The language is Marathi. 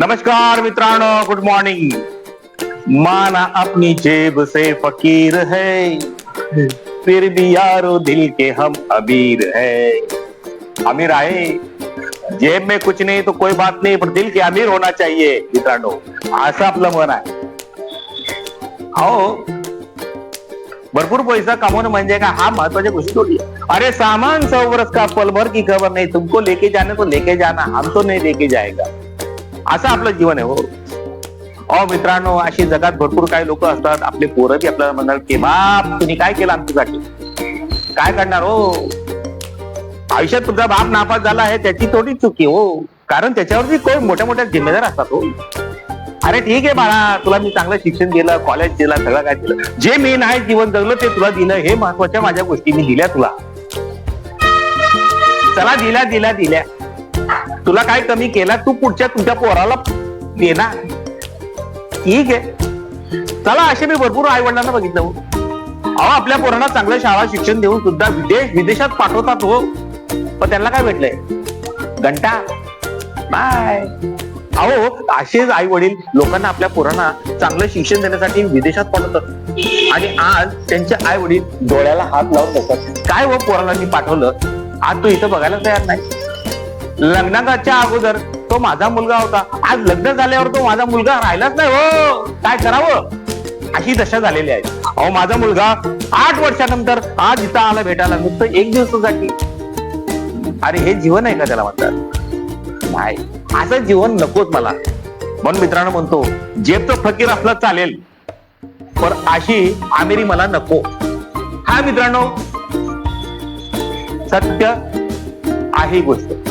नमस्कार मित्रांनो गुड मॉर्निंग माना अपनी जेब से फकीर है, फिर भी यारो दिल के हम अमीर है। अमीर आहे जेब में कुछ नहीं तो कोई बात नहीं पण दिल के अमीर होना चाहिए मित्रांनो असं आपलं मन आहे अहो भरपूर पैसा कमवणं म्हणजे का हा महत्वाची गोष्ट थोडी. अरे सामान सौ वर्ष का पल भर की खबर नहीं, तुमको लेके जाने तो लेके जाना, हम तो नहीं लेके जाएगा। असं आपलं जीवन आहे हो. अहो मित्रांनो अशी जगात भरपूर काही लोक असतात. आपले पोरं बी आपल्याला म्हणतात की बाप तुम्ही काय केलं आमच्यासाठी? काय करणार हो? आयुष्यात तुमचा बाप नापास झाला आहे त्याची थोडी चुकी हो. कारण त्याच्यावरती कोण मोठ्या मोठ्या जिम्मेदार असतात हो. अरे ठीक आहे बाळा तुला मी चांगलं शिक्षण दिलं कॉलेज दिलं सगळं काय दिलं. जे मी नाही जीवन जगलं ते तुला दिलं. हे महत्त्वाच्या माझ्या गोष्टी मी दिल्या तुला. चला दिल्या दिल्या दिल्या. तुला काय कमी केला तू पुढच्या तुझ्या पोराला देणार ठीक आहे. चला असे मी भरपूर आई वडिलांना बघितलं. अहो आपल्या पोरांना चांगलं शाळा शिक्षण देऊन सुद्धा विदेश विदेशात पाठवतात हो. पण त्यांना काय भेटलंय? घंटा. बाय अहो असेच आई वडील लोकांना आपल्या पोरांना चांगलं शिक्षण देण्यासाठी विदेशात पाठवतात. आणि आज त्यांचे आई वडील डोळ्याला हात लावून बसतात. काय हो पोराला मी पाठवलं? आज तू इथं बघायला तयार नाही? लग्नाच्या अगोदर तो माझा मुलगा होता. आज लग्न झाल्यावर तो माझा मुलगा राहिलाच नाही हो. काय करावं? अशी दशा झालेली आहे. अहो माझा मुलगा आठ वर्षानंतर आज इथं आला भेटायला. नुसतं एक दिवसासाठी. अरे हे जीवन आहे का त्याला म्हणतात? नाही. असं जीवन नकोच मला. म्हणून मित्रांनो म्हणतो जेब तो फकीर असला चालेल. पण अशी आमिरी मला नको. हा मित्रांनो सत्य आहे गोष्ट.